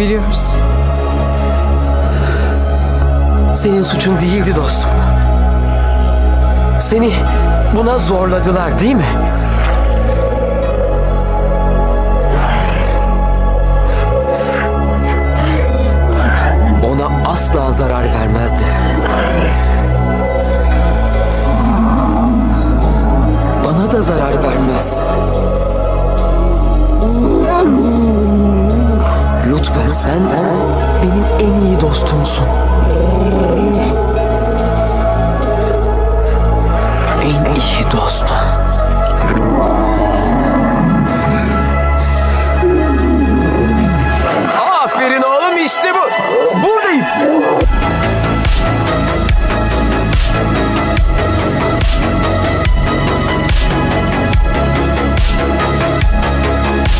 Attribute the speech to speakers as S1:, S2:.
S1: Biliyoruz.
S2: Senin suçun değildi dostum. Seni buna zorladılar değil mi? Ona asla zarar vermezdi. Bana da zarar vermez. Lütfen sen benim en iyi dostumsun.